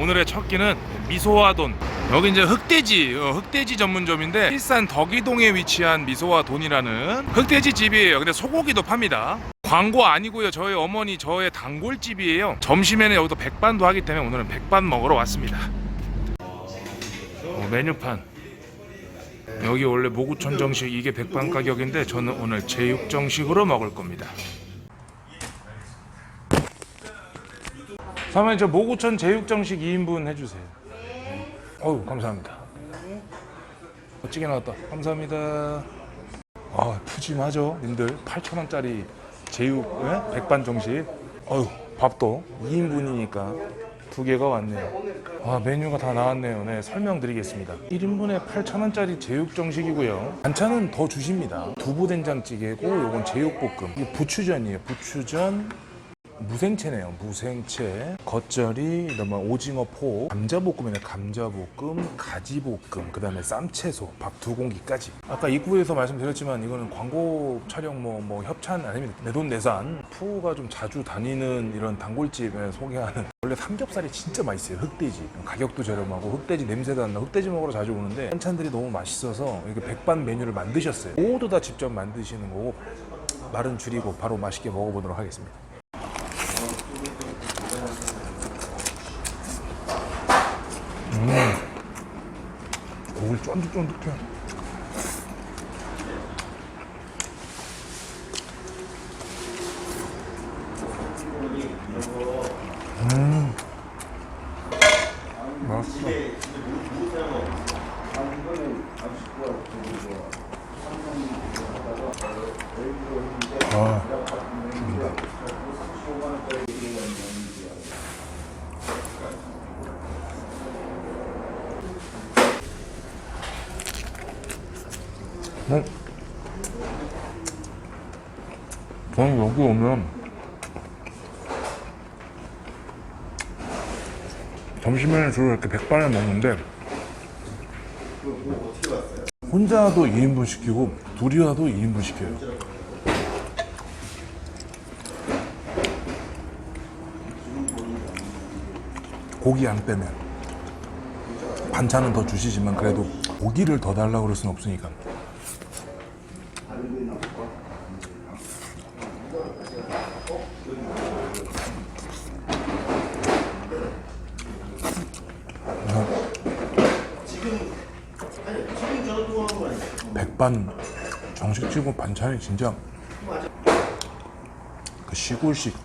오늘의 첫 끼는 미소와돈. 여기 이제 흑돼지, 어, 흑돼지 전문점인데 일산 덕이동에 위치한 미소와돈이라는 흑돼지 집이에요. 근데 소고기도 팝니다. 광고 아니고요. 저희 어머니 저의 단골집이에요. 점심에는 여기서 백반도 하기 때문에 오늘은 백반 먹으러 왔습니다. 어, 메뉴판. 여기 원래 모구천 정식 이게 백반 가격인데 저는 오늘 제육 정식으로 먹을 겁니다. 사모님 저 모구천 제육 정식 2인분 해주세요. 어우 감사합니다. 멋지게 나왔다. 감사합니다. 아 푸짐하죠, 님들 8천 원짜리 제육 예? 백반 정식. 어유 밥도 2인분이니까 두 개가 왔네요. 아 메뉴가 다 나왔네요. 네 설명드리겠습니다. 1인분에 8천 원짜리 제육 정식이고요. 반찬은 더 주십니다. 두부 된장찌개고 요건 제육볶음. 이게 부추전이에요. 부추전. 무생채네요. 무생채, 겉절이, 그다음에 오징어 포, 감자볶음이네. 감자볶음, 가지볶음, 그 다음에 쌈채소, 밥 두 공기까지. 아까 입구에서 말씀드렸지만 이거는 광고 촬영 뭐, 뭐 협찬 아니면 내돈내산 푸가 좀 자주 다니는 이런 단골집에 소개하는 원래 삼겹살이 진짜 맛있어요. 흑돼지 가격도 저렴하고 흑돼지 냄새도 안 나. 흑돼지 먹으러 자주 오는데 반찬들이 너무 맛있어서 이렇게 백반 메뉴를 만드셨어요. 모두 다 직접 만드시는 거고 말은 줄이고 바로 맛있게 먹어보도록 하겠습니다. 고기 쫀득쫀득해. 음. 맛있어. 어? 저는 여기 오면 점심에는 주로 이렇게 백반을 먹는데 혼자도 2인분 시키고 둘이 와도 2인분 시켜요. 고기 안 빼면. 반찬은 더 주시지만 그래도 고기를 더 달라고 그럴 순 없으니까 백반 정식 치고 반찬이 진짜 그 시골식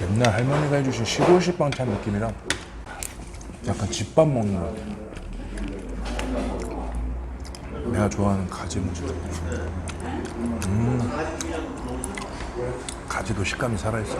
옛날 할머니가 해주신 시골식 반찬 느낌이랑 약간 집밥 먹는 것 같아. 내가 좋아하는 가지 무침. 음, 가지도 식감이 살아있어.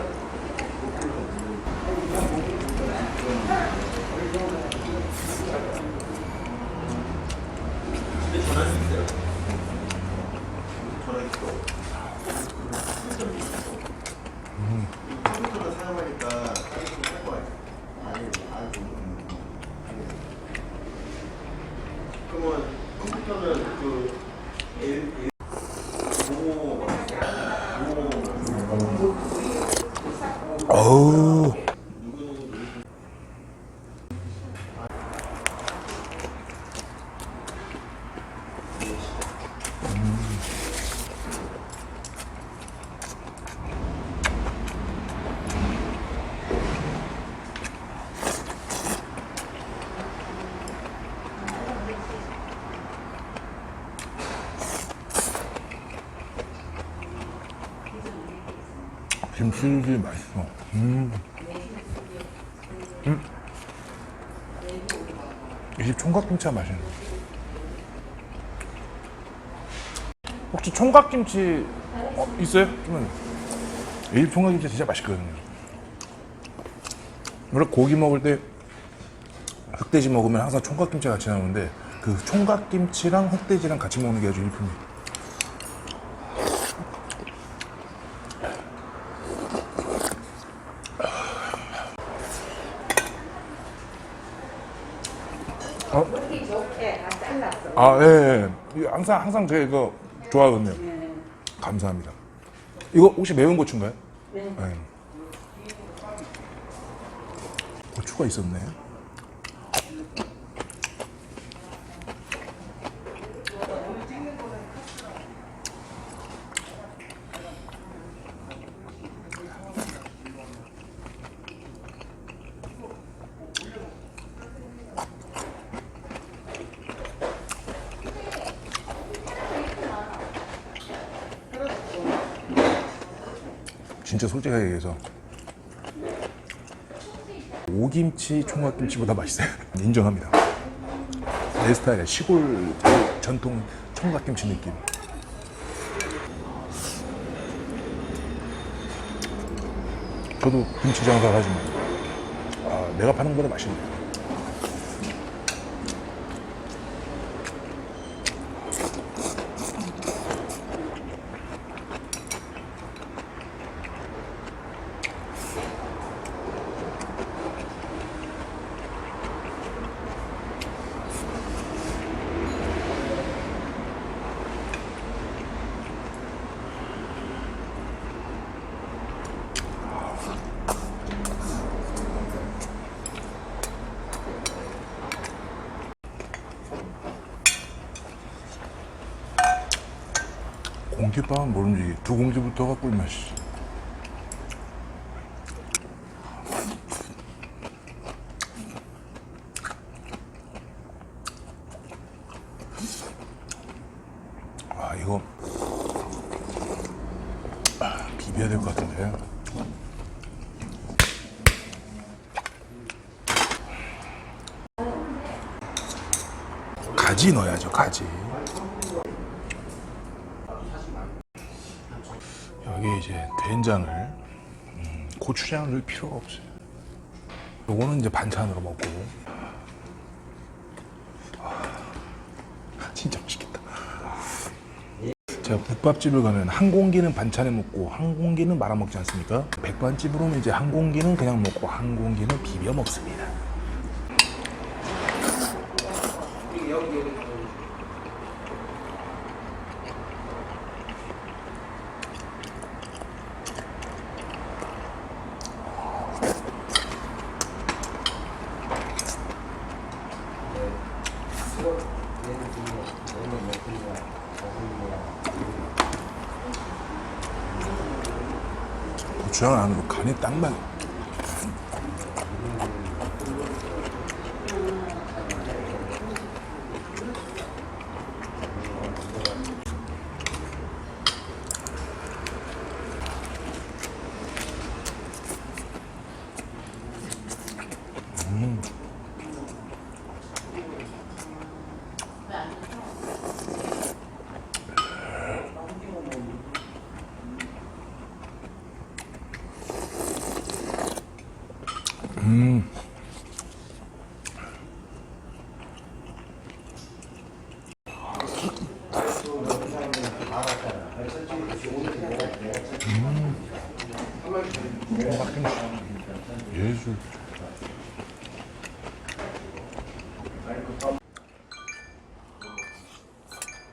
김치도 맛있어. 음. 음. 이집 총각김치가 맛있네. 혹시 총각김치 어, 있어요? 그러면 이집 총각김치 진짜 맛있거든요. 원래 고기 먹을 때 흑돼지 먹으면 항상 총각김치 같이 나오는데 그 총각김치랑 흑돼지랑 같이 먹는 게 아주 일품이에요. 어? 좋게 다 잘랐어. 아, 예, 예. 항상, 항상 제가 이거 좋아하거든요. 감사합니다. 이거 혹시 매운 고추인가요? 네. 예. 고추가 있었네. 진짜 솔직하게 얘기해서 오김치 총각김치보다 맛있어요. 인정합니다. 내 스타일의 시골 전통 총각김치 느낌. 저도 김치 장사 하지만 아, 내가 파는 것보다 맛있네요. 공깃밥은 모르지 두 공기부터가 꿀맛이지. 아 이거 아, 비벼야 될 것 같은데. 가지 넣어야죠 가지. 여기 이제 된장을 음, 고추장을 넣을 필요가 없어요. 요거는 이제 반찬으로 먹고 아, 진짜 맛있겠다. 제가 국밥집을 가면 한 공기는 반찬에 먹고 한 공기는 말아 먹지 않습니까? 백반집으로는 이제 한 공기는 그냥 먹고 한 공기는 비벼 먹습니다. 고추장 안으로 간이 딱 맞아.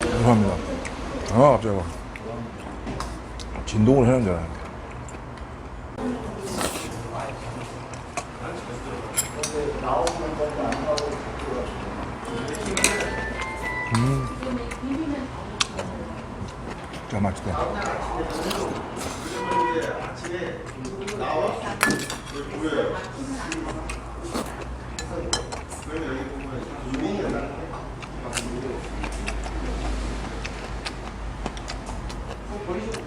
죄송합니다. 아, 갑자기. 진동을 해야 되는데. 나오는 건안 나오고 음. 진짜 맛있다. 음.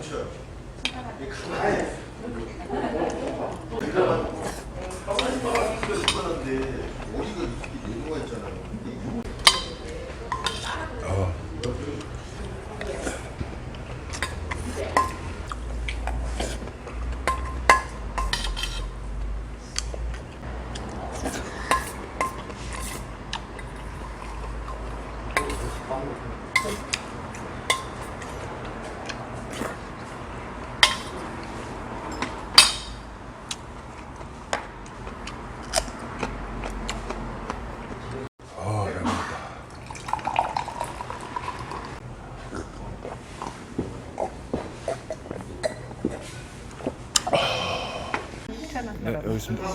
멈춰요. 네, 여기 있습니다.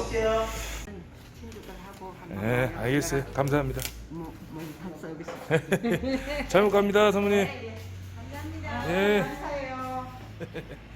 네, 알겠어요. 감사합니다. 뭐, 뭐, 한 서비스. 잘 먹갑니다, 사모님. 감사합니다. 예. 감사해요.